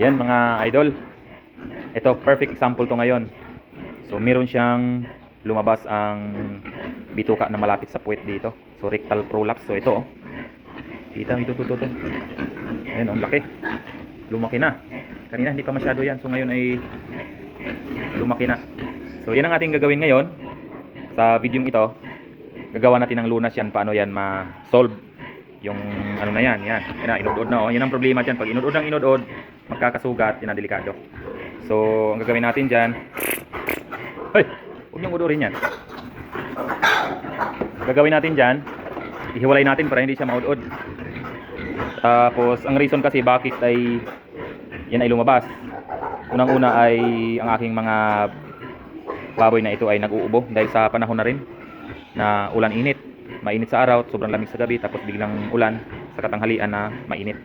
Yan mga idol. Ito, perfect example to ngayon. So, meron siyang lumabas ang bituka na malapit sa puwet dito. So, rectal prolapse. So, ito, oh. Kita, ito, ito, ito, ito. Ayan, ang laki. Lumaki na. Kanina, hindi pa masyado yan. So, ngayon ay lumaki na. So, yan ang ating gagawin ngayon. Sa video ito, gagawa natin ng lunas yan. Paano yan ma-solve yung ano na yan, yan. Yan na, inudod na, oh. Yan ang problema dyan. Pag inudod ng inudod, magkakasugat, ang delikado. So, ang gagawin natin dyan, Hoy! Huwag niyong udurin yan. Gagawin natin dyan, ihiwalay natin para hindi siya maudod. Tapos, ang reason kasi bakit ay yan ay lumabas. Unang-una ay ang aking mga baboy na ito ay nag-uubo dahil sa panahon na rin na ulan init. Mainit sa araw, sobrang lamig sa gabi, tapos biglang ulan sa katanghalian na mainit.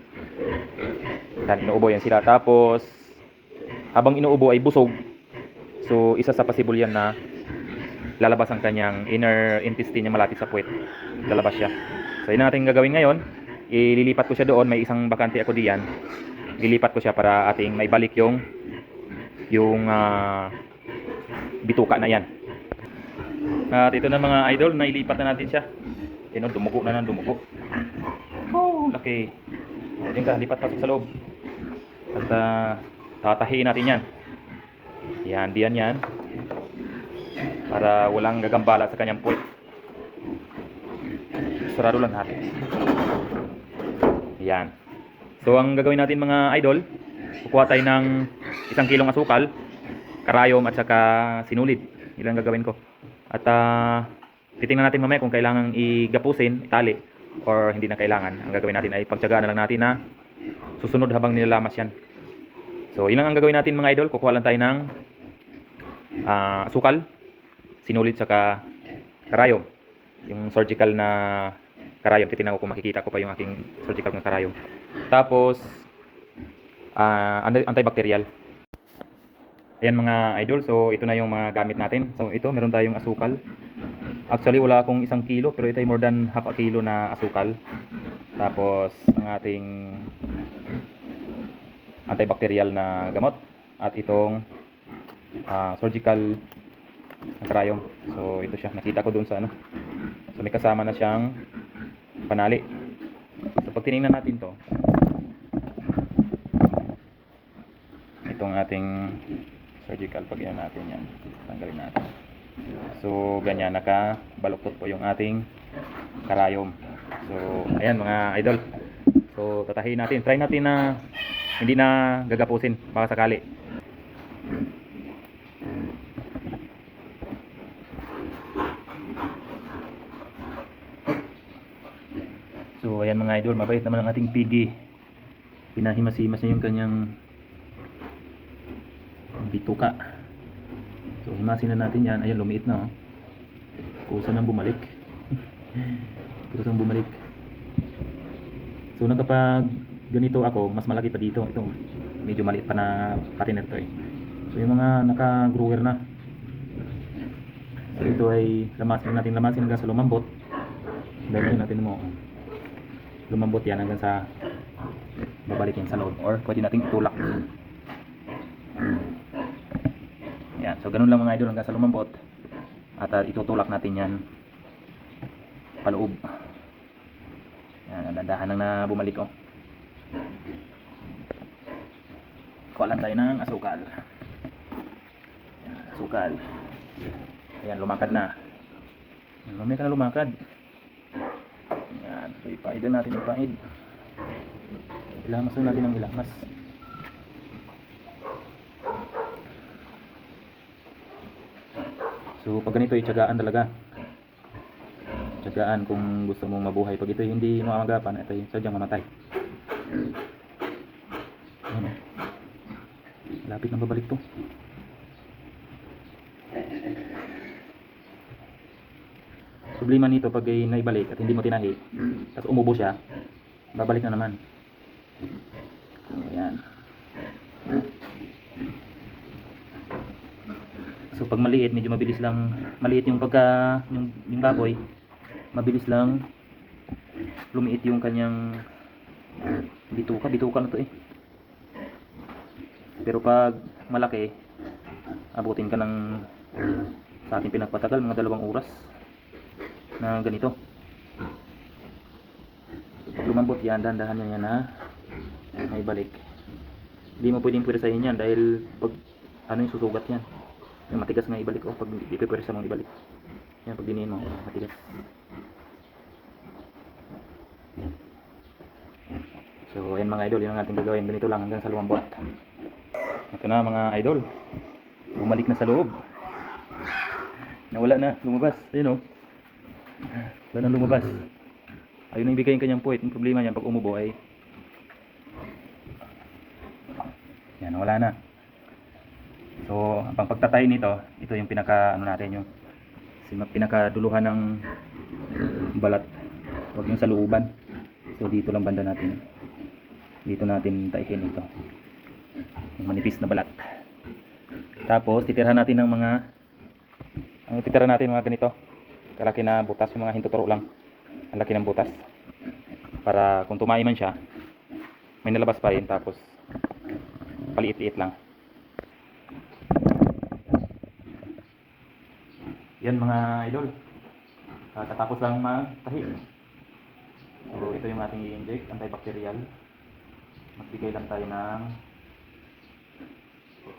Dahil inuubo yan sila. Tapos, habang inuubo ay busog. So, isa sa possible yan na lalabas ang kanyang inner intestine niya malapit sa puwet. Lalabas siya. So, yun ang ating gagawin ngayon. Ililipat ko siya doon. May isang bakante ako diyan. Lilipat ko siya para ating maibalik yung yung ah, bituka na yan. At ito na mga idol, nailipat na natin siya. Yun, oh, dumugo na ng dumugo. Oh, laki. Diyan ka, lipat pasok sa loob. At ah, tatahiin natin yan. Yan, diyan yan. Para walang gagambala sa kanyang puwet. Sarado lang natin. Yan. So, ang gagawin natin mga idol, kukuha tayo ng isang kilong asukal, karayom at saka sinulid. Ilang gagawin ko. At ah, titingnan natin mamaya kung kailangan igapusin, itali, or hindi na kailangan. Ang gagawin natin ay pagtsagaan na lang natin na susunod habang nilalamas yan. So, yun lang ang gagawin natin mga idol. Kukuha lang tayo ng ah, asukal, sinulid saka karayom. Yung surgical na karayom. Titingnan ko kung makikita ko pa yung aking surgical na karayom. Tapos, anti- antibacterial. Ayan mga idol, so ito na yung mga gamit natin. So ito, meron tayong asukal. Actually, wala akong isang kilo, pero ito ay more than half a kilo na asukal. Tapos, ang ating antibacterial na gamot. At itong ah, surgical karayom. So ito siya, nakita ko dun sa ano. So may kasama na siyang panali. So pag tinignan natin to, itong ating surgical pag yan natin yan tanggalin natin so ganyan nakabaluktot po yung ating karayom so ayan mga idol so tatahiin natin try natin na hindi na gagapusin baka sakali so ayan mga idol mabait naman ang ating pigi pinahimas-himas niya yung kanyang bituka. So, himasin na natin yan. Ayan, lumiit na. Oh. Kusa nang bumalik. Kusa nang bumalik. So, nakapag ganito ako, mas malaki pa dito. Ito, medyo maliit pa na partner to eh. So, yung mga naka-grower na. So, ito ay lamasin natin lamasin hanggang sa lumambot. Dahil natin mo. Lumambot yan hanggang sa babalik yan sa loob. Or pwede nating itulak. Yan. So, ganun lang mga idol hanggang sa lumambot. At uh, itutulak natin yan paloob. Yan. Dandahan lang na bumalik oh. Kuha lang tayo ng asukal. Yan, asukal. Ayan, lumakad na. Mamaya ka na lumakad. Yan. So, ipaid na natin ipaid. Ilamas na natin ang ilamas. So pag ganito itsagaan talaga. Tsagaan kung gusto mong mabuhay. Pag ito hindi mo amagapan, ito yung sadyang mamatay. Ano? Lapit na babalik to. Problema nito pag ay naibalik at hindi mo tinahi, tapos umubo siya, babalik na naman. Ayan. So pag maliit, medyo mabilis lang maliit yung pagka yung, yung baboy, mabilis lang lumiit yung kanyang bituka, bituka na to eh. Pero pag malaki, abutin ka ng sa ating pinagpatagal, mga dalawang oras na ganito. Lumambot yan, dahan-dahan yan na may balik. Hindi mo pwedeng pwersahin yan dahil pag ano yung susugat yan. Yung matigas nga ibalik o pag di pwersa mong ibalik. Yan pag diniin mo, matigas. So, ayan mga idol, yun ang ating gagawin. Ganito lang hanggang sa lumambot. Ito na mga idol. Bumalik na sa loob. Nawala na, lumabas. Ayun o. Wala na lumabas. Ayun ang ibigay yung kanyang puwit. Ang problema niyan pag umubo ay yan, wala na. So, ang pagtatay nito, ito yung pinaka, ano natin, yung pinakaduluhan ng balat. Huwag yung sa looban. So, dito lang banda natin. Dito natin taihin ito. Yung manipis na balat. Tapos, titirhan natin ng mga, ang titira natin mga ganito. Kalaki na butas, yung mga hintuturo lang. Ang laki ng butas. Para kung tumay man siya, may nalabas pa rin. Tapos, paliit-liit lang. Yan mga idol. Kakatapos lang magtahi. So, ito yung ating i-inject, antibacterial. Magbigay lang tayo ng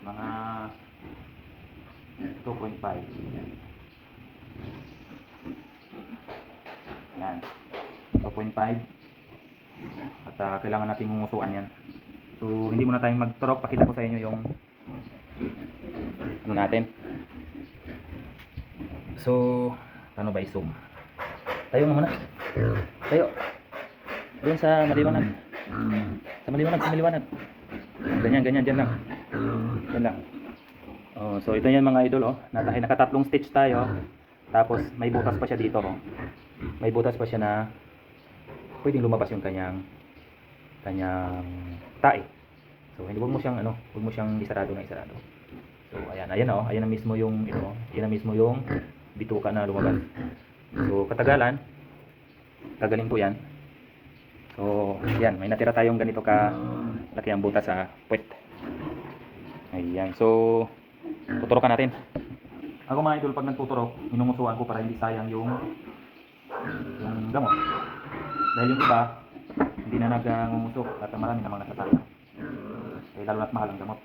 mga 2.5. Yan. 2.5. At ah, kailangan natin humusuan yan. So, hindi muna tayong magturok. Pakita ko sa inyo yung ano natin. So, ano ba i-zoom? Tayo muna. Tayo. Doon sa maliwanag. Sa maliwanag, sa maliwanag. Ganyan, ganyan, dyan lang. Dyan lang. Oh, so ito yan mga idol, oh. Natahi, nakatatlong stitch tayo. Tapos may butas pa siya dito, oh. May butas pa siya na pwedeng lumabas yung kanyang kanyang tae. So hindi wag mo siyang ano, wag mo siyang isarado na isarado. So ayan, ayan oh, ayan na mismo yung ito, ayan na mismo yung bituka na lumabas. So katagalan, gagaling po yan. So yan, may natira tayong ganito ka laki ang butas sa puwet. Ayan, so tuturokan natin. Ako mga idol, pag nagtuturok, minumusuan ko para hindi sayang yung yung gamot. Dahil yung iba, hindi na nag-ngumusok at marami namang nasasayang. Eh, lalo na't mahal ang gamot.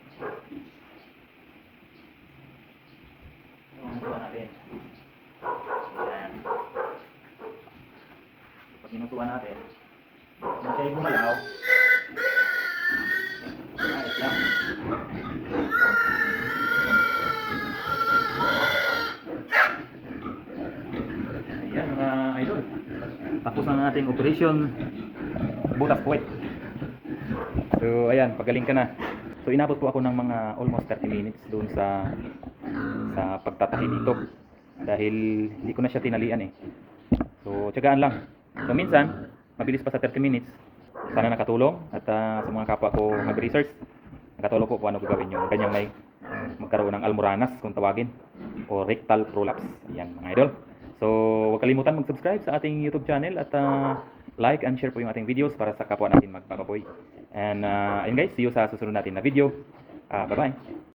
Minusuan natin. Ayan. Pag natin, siya yung gumalaw, ayos lang. Ayan mga idol. Tapos ang ating operation butas puwet. So ayan, pagaling ka na. So inabot po ako ng mga almost 30 minutes doon sa sa pagtatahi dito. Dahil hindi ko na siya tinalian eh. So tiyagaan lang. So minsan, mabilis pa sa 30 minutes. Sana nakatulong at ah, sa mga kapwa ko mag-research, nakatulong po kung ano gagawin yung kanyang may magkaroon ng almoranas kung tawagin o rectal prolapse. Yan mga idol. So, huwag kalimutan mag-subscribe sa ating YouTube channel at ah, like and share po yung ating videos para sa kapwa natin magpapaboy. And uh, ayun guys, see you sa susunod natin na video. Ah, bye-bye.